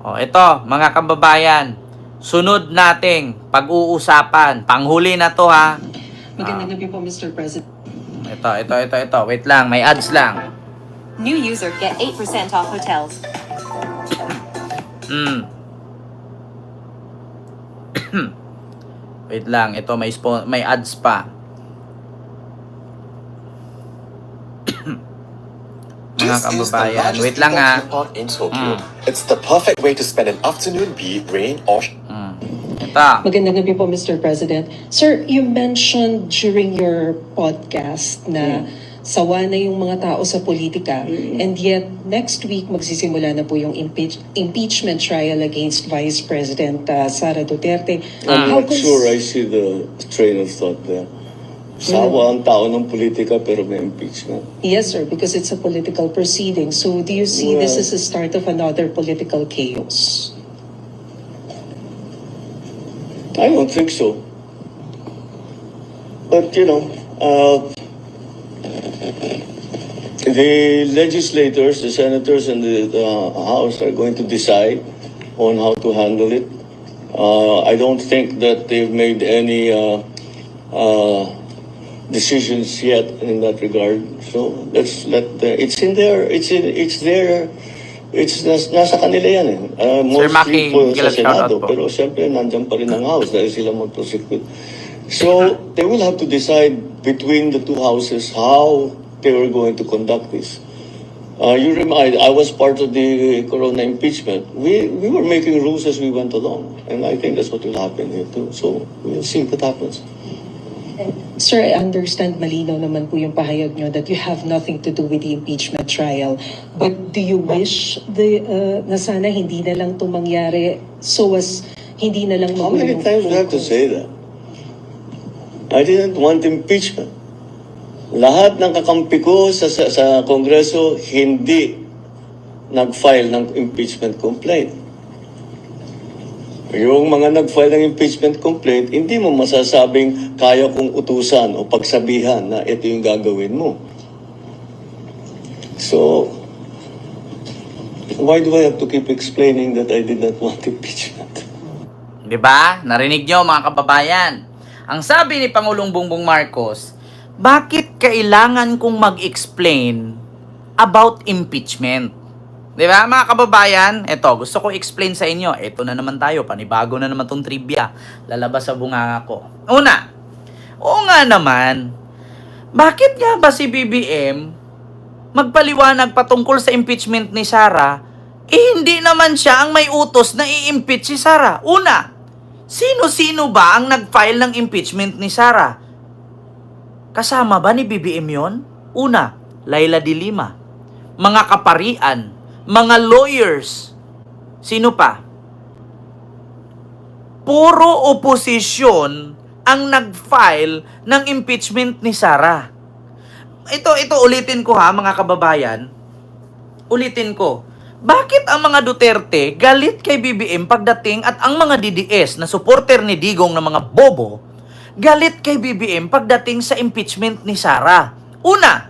O, ito, mga kababayan, sunod nating pag-uusapan. Panghuli na to ha. Magandang gabi po, Mr. President. Ito, ito, ito, ito. Wait lang, may ads lang. New user get 8% off hotels. Hmm. Wait lang, ito may may ads pa. Mga This is the kababayan, largest wait lang ha. theme park in Tokyo. Mm. It's the perfect way to spend an afternoon, be it rain or Hmm. Ito. Magandang gabi po, Mr. President. Sir, you mentioned during your podcast na sawa na yung mga tao sa politika and yet next week magsisimula na po yung impeach- impeachment trial against Vice President uh, Sara Duterte. I'm How not cons- sure I see the train of thought there. Sawa ang tao ng politika pero may impeachment. Yes, sir, because it's a political proceeding. So do you see this as a start of another political chaos? I don't think so. But, you know, uh, the legislators, the senators, and the uh, House are going to decide on how to handle it. Uh, I don't think that they've made any uh, uh, decisions yet in that regard. So let's let the, it's in there. It's in it's there. It's nas, nasa kanila yan eh. Uh, Maki, mostly po sa Senado. po. Pero siyempre, nandyan pa rin ang House dahil sila mag-prosecute. So, they will have to decide between the two houses how they were going to conduct this. Uh, you remind, I was part of the Corona impeachment. We, we were making rules as we went along. And I think that's what will happen here too. So, we'll see what happens. Sir, I understand malinaw naman po yung pahayag nyo that you have nothing to do with the impeachment trial. But do you wish the, uh, na sana hindi na lang ito mangyari so as hindi na lang How many times do I have to say that? I didn't want impeachment. Lahat ng kakampi ko sa, sa, sa Kongreso hindi nag-file ng impeachment complaint. Yung mga nag-file ng impeachment complaint, hindi mo masasabing kaya kong utusan o pagsabihan na ito yung gagawin mo. So, why do I have to keep explaining that I did not want impeachment? Di ba? Narinig nyo mga kababayan. Ang sabi ni Pangulong Bongbong Marcos, bakit kailangan kong mag-explain about impeachment? Di ba mga kababayan? Ito, gusto ko explain sa inyo. Ito na naman tayo, panibago na naman tong trivia. Lalabas sa bunganga ko. Una, oo nga naman, bakit nga ba si BBM magpaliwanag patungkol sa impeachment ni Sara, eh hindi naman siya ang may utos na i-impeach si Sara. Una, sino-sino ba ang nag-file ng impeachment ni Sara? Kasama ba ni BBM yon? Una, Laila de Lima. Mga kaparian, mga lawyers. Sino pa? Puro oposisyon ang nag-file ng impeachment ni Sara ito, ito ulitin ko ha, mga kababayan. Ulitin ko. Bakit ang mga Duterte galit kay BBM pagdating at ang mga DDS na supporter ni Digong na mga bobo galit kay BBM pagdating sa impeachment ni Sara? Una,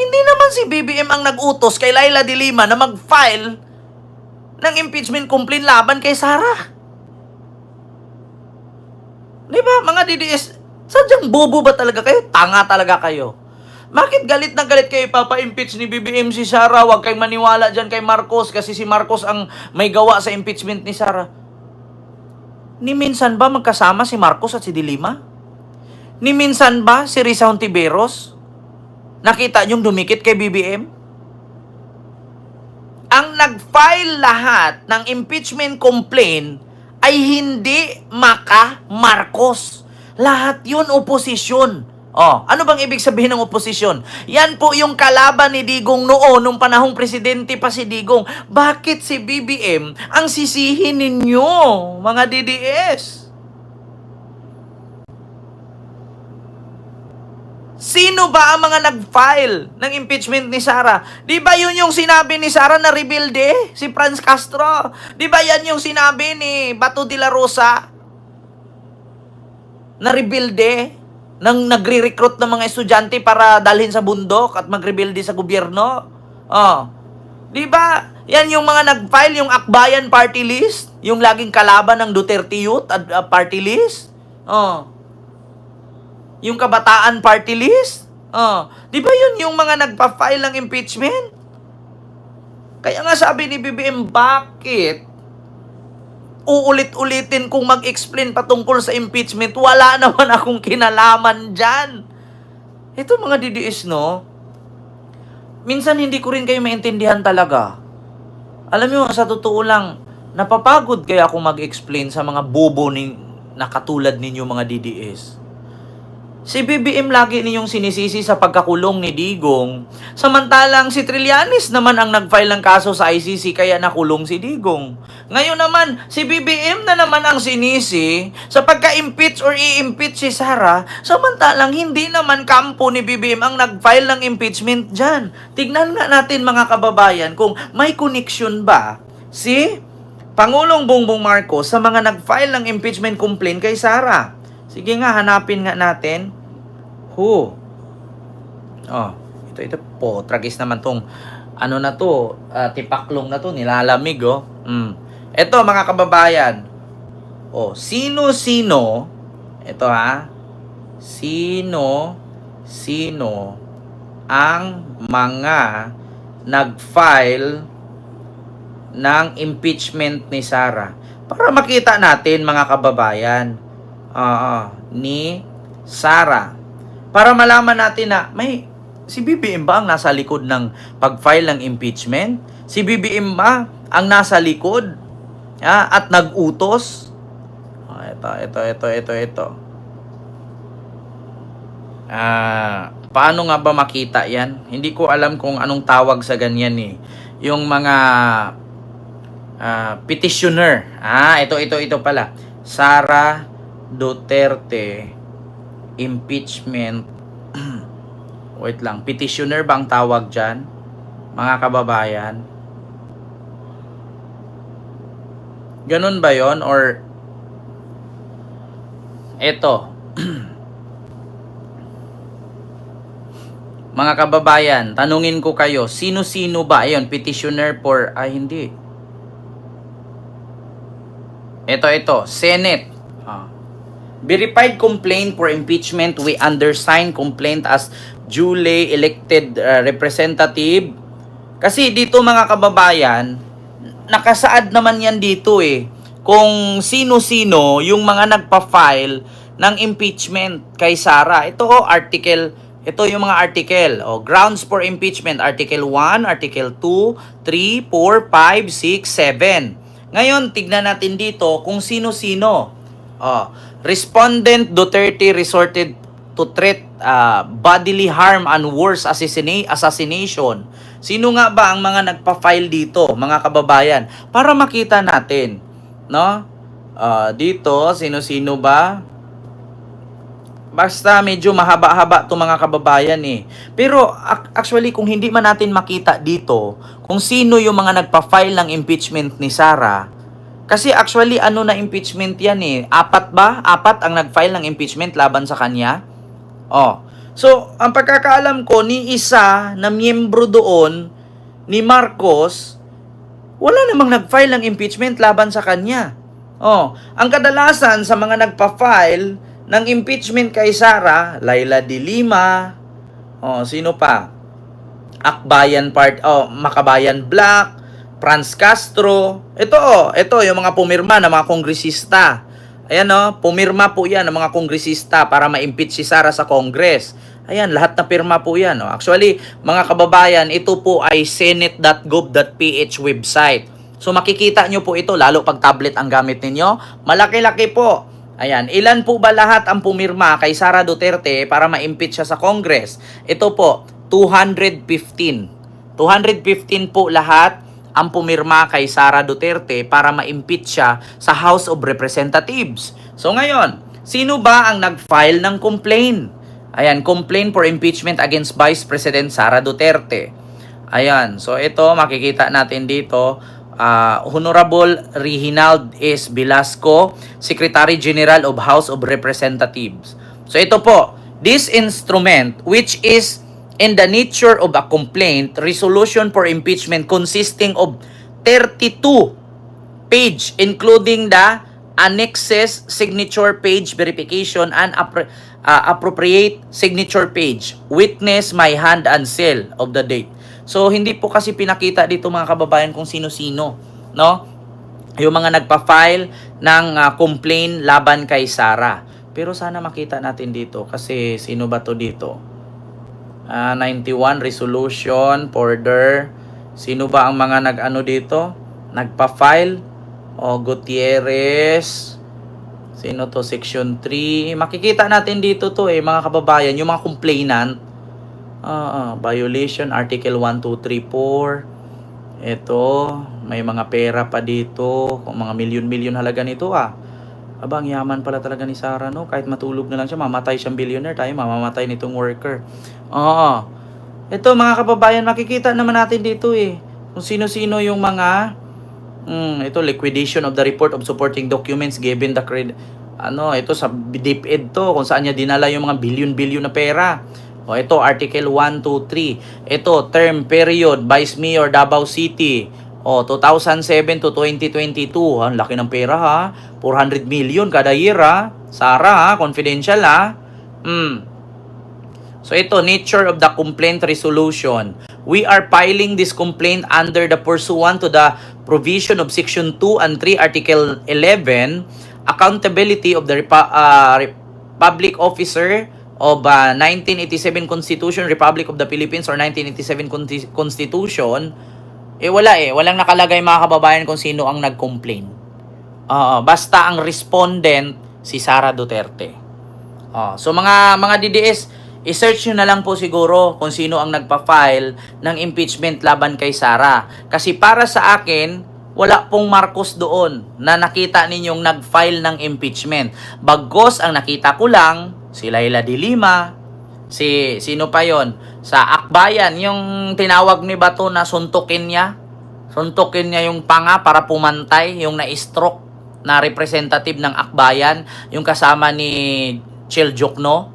hindi naman si BBM ang nag-utos kay Laila de Lima na mag-file ng impeachment complaint laban kay Sara. Di ba, mga DDS, sadyang bobo ba talaga kayo? Tanga talaga kayo. Bakit galit na galit kayo ipapa-impeach ni BBM si Sara? Huwag kayong maniwala dyan kay Marcos kasi si Marcos ang may gawa sa impeachment ni Sara. Ni minsan ba magkasama si Marcos at si Dilima? Ni minsan ba si Risa Hontiveros? Nakita niyong dumikit kay BBM? Ang nag-file lahat ng impeachment complaint ay hindi maka Marcos. Lahat yun oposisyon. Oh, ano bang ibig sabihin ng oposisyon? Yan po yung kalaban ni Digong noon nung panahong presidente pa si Digong. Bakit si BBM ang sisihin ninyo, mga DDS? Sino ba ang mga nag-file ng impeachment ni Sara? Di ba yun yung sinabi ni Sara na rebuilde? Si Franz Castro? Di ba yan yung sinabi ni Bato de la Rosa? Na rebuilde? Nang nagre-recruit ng mga estudyante para dalhin sa bundok at magrebuilde sa gobyerno? Oh. Di ba? Yan yung mga nag-file yung Akbayan Party List, yung laging kalaban ng Duterte Youth at uh, Party List. Oh. Yung Kabataan Party List. Oh. Di ba yun yung mga nagpa-file ng impeachment? Kaya nga sabi ni BBM, bakit uulit-ulitin kung mag-explain patungkol sa impeachment? Wala naman akong kinalaman dyan. Ito mga DDS, no? Minsan hindi ko rin kayo maintindihan talaga. Alam mo, sa totoo lang, napapagod kaya ako mag-explain sa mga bobo ni, na katulad ninyo mga DDS. Si BBM lagi ninyong sinisisi sa pagkakulong ni Digong. Samantalang si Trillanes naman ang nag-file ng kaso sa ICC kaya nakulong si Digong. Ngayon naman, si BBM na naman ang sinisi sa pagka-impeach or i-impeach si Sara. Samantalang hindi naman kampo ni BBM ang nag-file ng impeachment dyan. Tignan nga natin mga kababayan kung may connection ba si Pangulong Bongbong Marcos sa mga nag-file ng impeachment complaint kay Sara. Sige nga, hanapin nga natin. Who? Oh, ito, ito po. Tragis naman tong ano na to, ah, tipaklong na to, nilalamig oh. Mm. Ito mga kababayan. Oh, sino-sino, ito ha, sino, sino ang mga nag-file ng impeachment ni Sara. Para makita natin mga kababayan. Oo, ni Sara. Para malaman natin na may si BBM ba ang nasa likod ng pag-file ng impeachment? Si BBM ba ang nasa likod ah, at nag-utos? Oh, ito, ito, ito, ito, ito. Ah, paano nga ba makita 'yan? Hindi ko alam kung anong tawag sa ganyan eh. Yung mga ah, petitioner. Ah, ito ito ito pala. Sara Duterte impeachment. Wait lang, petitioner bang tawag diyan? Mga kababayan. Ganun ba 'yon or ito Mga kababayan, tanungin ko kayo, sino-sino ba? Ayun, petitioner for, ay hindi. Ito, ito, Senate. Verified complaint for impeachment, we undersign complaint as duly elected uh, representative. Kasi dito mga kababayan, nakasaad naman yan dito eh. Kung sino-sino yung mga nagpa-file ng impeachment kay Sara. Ito oh, article ito yung mga article. O, grounds for impeachment. Article 1, Article 2, 3, 4, 5, 6, 7. Ngayon, tignan natin dito kung sino-sino. O, respondent Duterte resorted to threat uh, bodily harm and worse assassina- assassination. Sino nga ba ang mga nagpa-file dito, mga kababayan? Para makita natin, no? Ah, dito, sino-sino ba? Basta medyo mahaba-haba to mga kababayan eh. Pero ac- actually kung hindi man natin makita dito kung sino yung mga nagpa-file ng impeachment ni Sara, kasi actually ano na impeachment yan eh. Apat ba? Apat ang nag-file ng impeachment laban sa kanya? Oh. So, ang pagkakaalam ko ni isa na miyembro doon ni Marcos, wala namang nag-file ng impeachment laban sa kanya. Oh, ang kadalasan sa mga nagpa-file ng impeachment kay Sara, Laila de Lima, oh, sino pa? Akbayan part, oh, Makabayan Black, Franz Castro. Ito oh, ito yung mga pumirma ng mga kongresista. Ayan oh, pumirma po yan ng mga kongresista para ma-impeach si Sara sa Congress. Ayan, lahat na pirma po yan. Oh. Actually, mga kababayan, ito po ay senate.gov.ph website. So makikita nyo po ito, lalo pag tablet ang gamit ninyo. Malaki-laki po. Ayan, ilan po ba lahat ang pumirma kay Sara Duterte para ma-impeach siya sa Congress? Ito po, 215. 215 po lahat ang pumirma kay Sara Duterte para ma-impeach siya sa House of Representatives. So ngayon, sino ba ang nag-file ng complaint? Ayan, complaint for impeachment against Vice President Sara Duterte. Ayan, so ito makikita natin dito uh, Honorable Reginald S. Velasco, Secretary General of House of Representatives. So ito po, this instrument which is in the nature of a complaint, resolution for impeachment consisting of 32 page including the annexes signature page verification and appro- uh, appropriate signature page. Witness my hand and seal of the date. So hindi po kasi pinakita dito mga kababayan kung sino-sino no? Yung mga nagpa-file ng uh, complaint laban kay Sara. Pero sana makita natin dito kasi sino ba to dito Ah, 91 resolution order sino ba ang mga nag-ano dito? Nagpa-file? O Gutierrez. Sino to? Section 3 makikita natin dito to eh mga kababayan yung mga complainant. Ah, violation article 1 2 3 4 ito may mga pera pa dito. Kung mga milyon-milyon halaga nito ah Aba, ang yaman pala talaga ni Sarah, no? Kahit matulog na lang siya, mamatay siyang billionaire. Tayo, mamamatay nitong worker. Oo. Ito, mga kababayan, makikita naman natin dito eh. Kung sino-sino yung mga... Mm, ito, liquidation of the report of supporting documents given the credit... Ano, ito sa DepEd to, kung saan niya dinala yung mga billion-billion na pera. O, ito, Article 1, 2, 3. Ito, term period, Vice Mayor, Davao City. O, 2007 to 2022. Ang laki ng pera ha. 400 million kada year ha. Sara ha, confidential ha. Hmm. So ito, nature of the complaint resolution. We are filing this complaint under the pursuant to the provision of Section 2 and 3 Article 11, accountability of the Repa- uh, Re- public officer of uh, 1987 Constitution, Republic of the Philippines or 1987 Conti- Constitution. Eh wala eh, walang nakalagay mga kababayan kung sino ang nag-complain. Oo, basta ang respondent si Sara Duterte. Oh, so mga mga DDS, i-search nyo na lang po siguro kung sino ang nagpa-file ng impeachment laban kay Sara. Kasi para sa akin, wala pong Marcos doon na nakita ninyong nag-file ng impeachment. Bagos ang nakita ko lang, si Laila de Lima, si sino pa yon sa Akbayan, yung tinawag ni Bato na suntukin niya. Suntukin niya yung panga para pumantay, yung na-stroke na representative ng Akbayan, yung kasama ni Chil Jokno.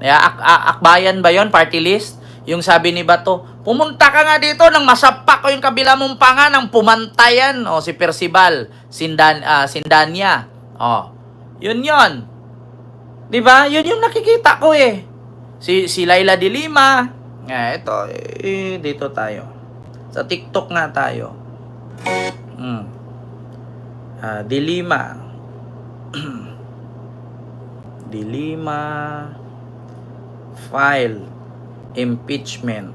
Kaya ak- ak- Akbayan ba yon party list? Yung sabi ni Bato, pumunta ka nga dito nang masapak ko yung kabila mong panga ng pumantayan. O, si Percival, Sindan, ah, Sindanya. O, yun yon. Di ba? Yun yung nakikita ko eh. Si, si Laila de Lima. Eh, ito, eh, dito tayo. Sa TikTok nga tayo. Hmm. Ah, de Lima. de Lima. File. Impeachment.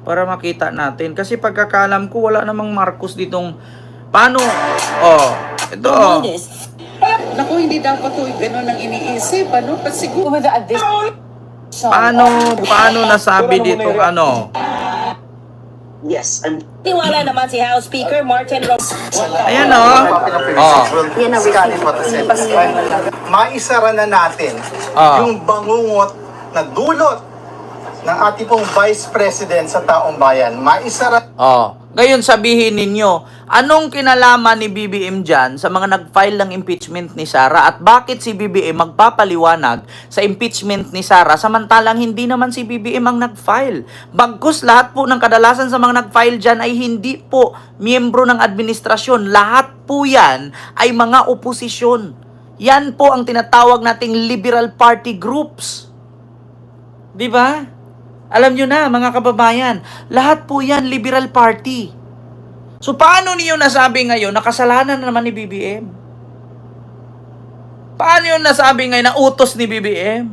Para makita natin. Kasi pagkakalam ko, wala namang Marcos ditong... Paano? Oh, ito. Naku, hindi dapat ko gano'n ang iniisip. Ano? Kasi siguro, With this Paano, paano nasabi ditong ano? yes, I'm Tiwala naman si House Speaker Martin Rox. Ayan oh. Oh. Yan ang maisara na natin Ah. yung bangungot na dulot ng ating pong Vice President sa taong bayan. Maisara Oh. Ngayon sabihin ninyo, anong kinalaman ni BBM dyan sa mga nag-file ng impeachment ni Sara at bakit si BBM magpapaliwanag sa impeachment ni Sara samantalang hindi naman si BBM ang nag-file. Bagkus lahat po ng kadalasan sa mga nag-file dyan ay hindi po miyembro ng administrasyon. Lahat po yan ay mga oposisyon. Yan po ang tinatawag nating liberal party groups. Di ba? Alam nyo na, mga kababayan, lahat po yan liberal party. So, paano niyo nasabi ngayon na naman ni BBM? Paano yun nasabi ngayon na utos ni BBM?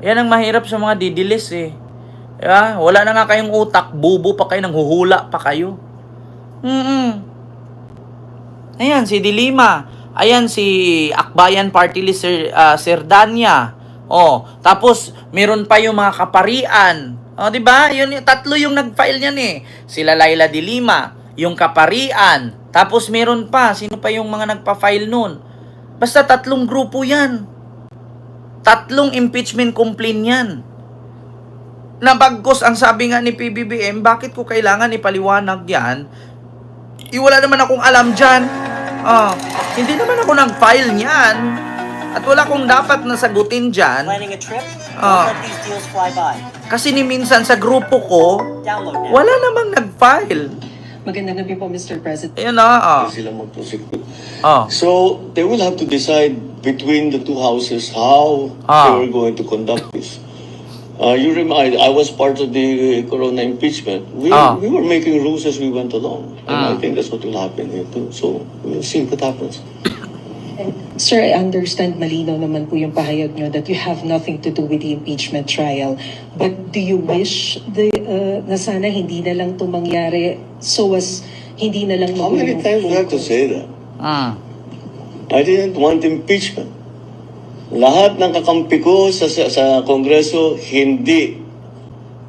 Yan ang mahirap sa mga didilis eh. Diba? Wala na nga kayong utak, bubo pa kayo, nanghuhula pa kayo. Mm Ayan, si Dilima. Ayan, si Akbayan Party List Sir, ah, Serdanya. Oh, tapos meron pa yung mga kaparian. Oh, 'di ba? Yun tatlo yung nag-file niyan eh. Sila Laila de Lima, yung kaparian. Tapos meron pa, sino pa yung mga nagpa-file noon? Basta tatlong grupo 'yan. Tatlong impeachment complaint 'yan. Nabagkos ang sabi nga ni PBBM, bakit ko kailangan ipaliwanag 'yan? Eh, wala naman akong alam dyan. Ah, hindi naman ako nag-file niyan. At wala kong dapat na sagutin dyan. Planning a trip? Ah. Don't let these deals fly by. Kasi ni minsan sa grupo ko, wala namang nag-file. Magandang gabi po, Mr. President. Ayun na, ah. Sila mag-prosecute. Oh. So they will have to decide between the two houses how Ah. they were going to conduct this. Uh, you remind, I was part of the Corona impeachment. We, Ah. we were making rules as we went along. And Ah. I think that's what will happen here too. So we'll see what happens. Sir, I understand malinaw naman po yung pahayag nyo that you have nothing to do with the impeachment trial. But do you wish the, uh, na sana hindi na lang ito mangyari so as hindi na lang How many times do I have to say that? Mm. I didn't want impeachment. Lahat ng kakampi ko sa, sa, sa Kongreso hindi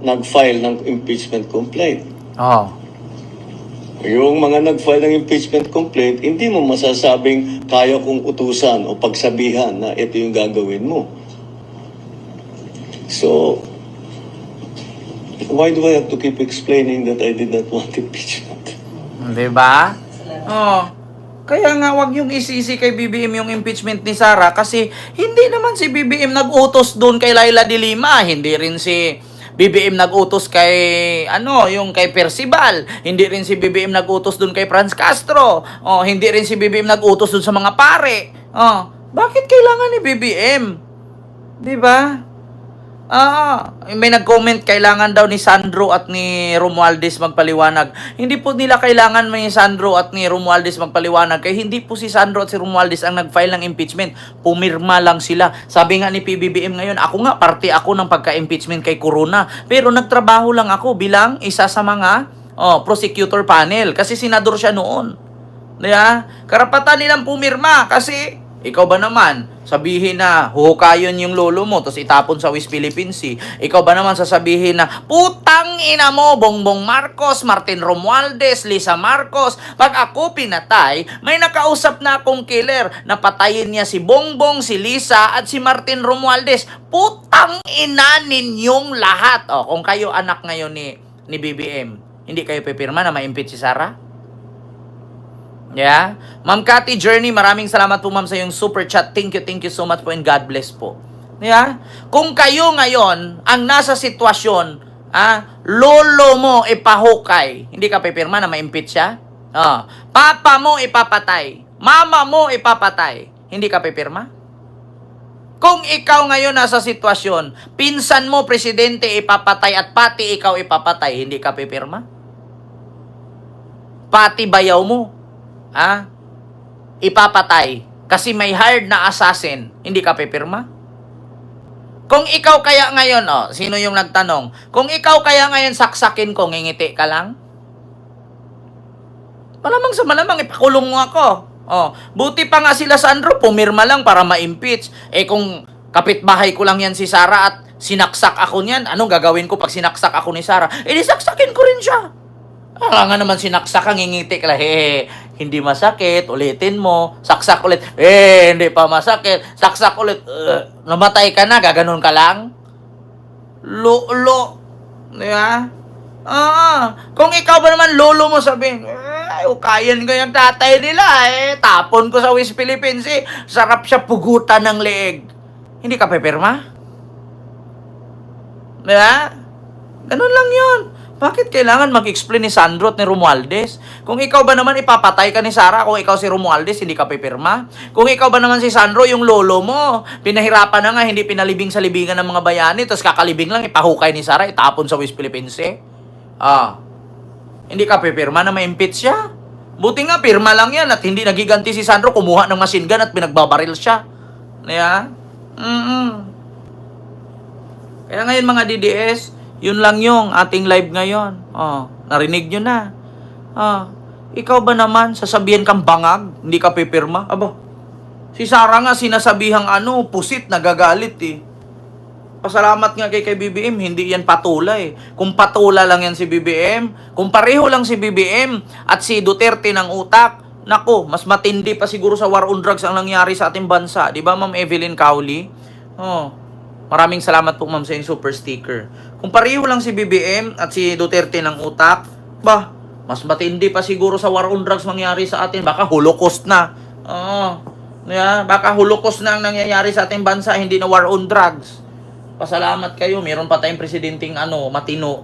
nag-file ng impeachment complaint. Oh. Yung mga nag-file ng impeachment complaint, hindi mo masasabing kaya kong utusan o pagsabihan na ito yung gagawin mo. So, why do I have to keep explaining that I did not want impeachment? Di ba? Oh. Kaya nga wag yung isisi kay BBM yung impeachment ni Sara kasi hindi naman si BBM nag-utos doon kay Laila de Lima, hindi rin si BBM nag-utos kay ano, yung kay Percival, hindi rin si BBM nag-utos doon kay Franz Castro. Oh, hindi rin si BBM nag-utos doon sa mga pare. Oh, bakit kailangan ni BBM? 'Di ba? Ah, may nag-comment kailangan daw ni Sandro at ni Romualdez magpaliwanag. Hindi po nila kailangan ni Sandro at ni Romualdez magpaliwanag kaya hindi po si Sandro at si Romualdez ang nag-file ng impeachment. Pumirma lang sila. Sabi nga ni PBBM ngayon, ako nga parte ako ng pagka-impeachment kay Corona. Pero nagtrabaho lang ako bilang isa sa mga oh, prosecutor panel kasi senador siya noon. Diba? Karapatan nilang pumirma kasi ikaw ba naman, sabihin na huhukayon yung lolo mo tapos itapon sa West Philippine Sea. Ikaw ba naman sasabihin na putang ina mo, Bongbong Marcos, Martin Romualdez, Lisa Marcos. Pag ako pinatay, may nakausap na akong killer na patayin niya si Bongbong, si Lisa at si Martin Romualdez. Putang ina ninyong lahat. O, kung kayo anak ngayon ni, ni BBM, hindi kayo pipirma na ma-impeach si Sarah? Yeah? Ma'am Cathy Journey, maraming salamat po ma'am sa yung super chat. Thank you, thank you so much po and God bless po. Yeah? Kung kayo ngayon ang nasa sitwasyon, ah, lolo mo ipahukay, hindi ka pipirma na ma-impeach siya? Ah, papa mo ipapatay, mama mo ipapatay, hindi ka pipirma? Kung ikaw ngayon nasa sitwasyon, pinsan mo presidente ipapatay at pati ikaw ipapatay, hindi ka pipirma? Pati bayaw mo, ah, ipapatay kasi may hired na assassin, hindi ka pipirma? Kung ikaw kaya ngayon, oh, sino yung nagtanong? Kung ikaw kaya ngayon saksakin ko, ngingiti ka lang? Malamang sa malamang, ipakulong mo ako. Oh, buti pa nga sila Sandro, pumirma lang para ma-impeach. Eh kung kapitbahay ko lang yan si Sara at sinaksak ako niyan, anong gagawin ko pag sinaksak ako ni Sara? Eh saksakin ko rin siya. Ah, nga naman sinaksak ngingiti ka lang. Eh, hindi masakit, ulitin mo. Saksak ulit. Eh, hindi pa masakit. Saksak ulit. Uh, namatay ka na, gaganon ka lang. Lo, lo. Di ba? Ah, kung ikaw ba naman lolo mo sabihin, eh, ukayan ko yung tatay nila eh. Tapon ko sa West Philippines eh. Sarap siya pugutan ng leeg. Hindi ka pepirma? Di ba? Ganun lang yun. Bakit kailangan mag-explain ni Sandro at ni Romualdez? Kung ikaw ba naman ipapatay ka ni Sara, kung ikaw si Romualdez, hindi ka pipirma? Kung ikaw ba naman si Sandro, yung lolo mo, pinahirapan na nga, hindi pinalibing sa libingan ng mga bayani, tapos kakalibing lang, ipahukay ni Sara, itapon sa West Philippines eh. Ah, hindi ka pipirma na ma-impeach siya? Buti nga, pirma lang yan at hindi nagiganti si Sandro, kumuha ng machine gun at pinagbabaril siya. Yeah? Mm-mm. Kaya ngayon mga DDS, yun lang yung ating live ngayon. Oh, narinig nyo na. Ah, ikaw ba naman, sasabihin kang bangag, hindi ka pipirma? Aba, si Sarah nga sinasabihang ano, pusit, nagagalit eh. Pasalamat nga kay, kay BBM, hindi yan patula eh. Kung patula lang yan si BBM, kung pareho lang si BBM at si Duterte ng utak, nako, mas matindi pa siguro sa war on drugs ang nangyari sa ating bansa. Di ba, Ma'am Evelyn Cowley? Oh, maraming salamat po, Ma'am, sa yung super sticker. Kung pareho lang si BBM at si Duterte ng utak, bah, mas matindi pa siguro sa war on drugs mangyari sa atin. Baka holocaust na. Oo. Yeah, baka hulukos na ang nangyayari sa ating bansa, hindi na war on drugs. Pasalamat kayo, meron pa tayong presidenteng ano, matino.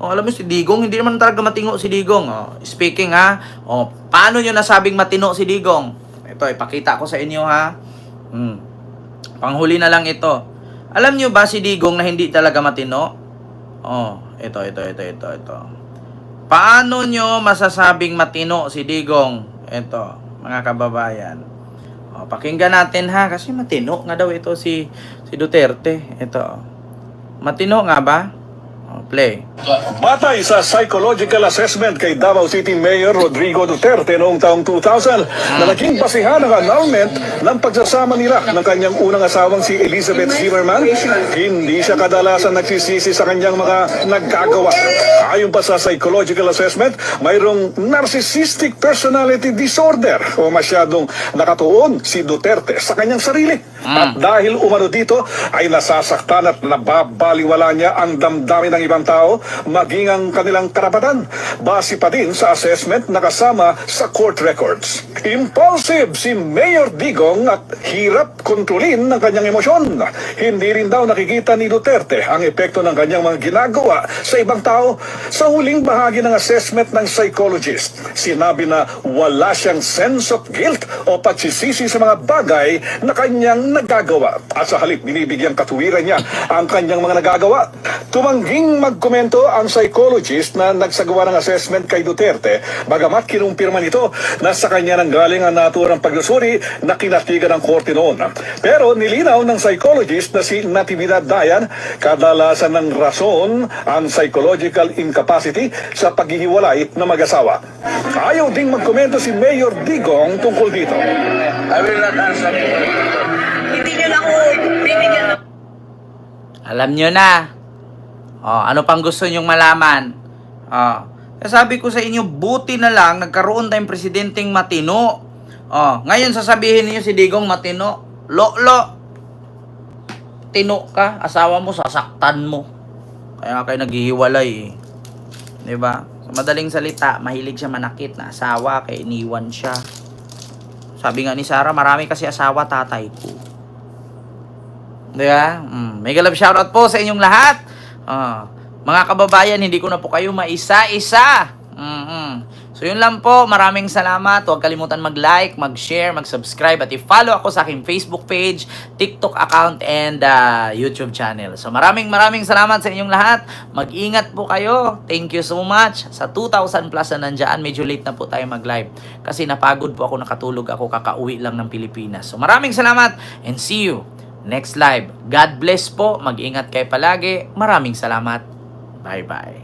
Oh, alam mo si Digong, hindi naman talaga matino si Digong. Oh, speaking ha, oh, paano nyo nasabing matino si Digong? Ito, ipakita ko sa inyo ha. Hmm. Panghuli na lang ito. Alam nyo ba si Digong na hindi talaga matino? Oh, ito, ito, ito, ito, ito. Paano nyo masasabing matino si Digong? Ito, mga kababayan. O, pakinggan natin ha, kasi matino nga daw ito si, si Duterte. Ito. Matino nga ba? O, play. Batay sa psychological assessment kay Davao City Mayor Rodrigo Duterte noong taong 2000 na naging basihan ng annulment ng pagsasama nila ng kanyang unang asawang si Elizabeth Zimmerman, hindi siya kadalasan nagsisisi sa kanyang mga naggagawa. Ayon pa sa psychological assessment, mayroong narcissistic personality disorder o masyadong nakatuon si Duterte sa kanyang sarili. At dahil umano dito ay nasasaktan at nababaliwala niya ang damdamin ng ibang tao maging ang kanilang karapatan. Base pa din sa assessment na kasama sa court records. Impulsive si Mayor Digong at hirap kontrolin ng kanyang emosyon. Hindi rin daw nakikita ni Duterte ang epekto ng kanyang mga ginagawa sa ibang tao. Sa huling bahagi ng assessment ng psychologist, sinabi na wala siyang sense of guilt o pagsisisi sa mga bagay na kanyang nagagawa. At sa halip, binibigyang katuwiran niya ang kanyang mga nagagawa. Tumangging magkomento ang psychologist na nagsagawa ng assessment kay Duterte, bagamat kinumpirma nito na sa kanya nang galing ang naturang paglusuri na kinatigan ng korte noon. Pero nilinaw ng psychologist na si Natividad Dayan, kadalasan ng rason ang psychological incapacity sa paghihiwalay ng mag-asawa. Ayaw ding magkomento si Mayor Digong tungkol dito. Alam nyo na. Oh, ano pang gusto nyong malaman? Oh, sabi ko sa inyo, buti na lang nagkaroon tayong presidenteng matino. Oh, ngayon sasabihin niyo si Digong matino. Lo. Tino ka, asawa mo, sasaktan mo. Kaya kayo naghihiwalay eh. ba? Sa madaling salita, mahilig siya manakit na asawa, kaya iniwan siya. Sabi nga ni Sarah, marami kasi asawa tatay ko. Di ba? Mm. Mega love shoutout po sa inyong lahat. Ah, mga kababayan, hindi ko na po kayo maisa-isa. Mhm. So yun lang po. Maraming salamat. Huwag kalimutan mag-like, mag-share, mag-subscribe at i-follow ako sa aking Facebook page, TikTok account, and ah, YouTube channel. So maraming maraming salamat sa inyong lahat. Mag-ingat po kayo. Thank you so much. Sa 2,000 plus na nandyan, medyo late na po tayo mag-live. Kasi napagod po ako, nakatulog ako, kakauwi lang ng Pilipinas. So maraming salamat and see you next live. God bless po. Mag-ingat kayo palagi. Maraming salamat. Bye-bye.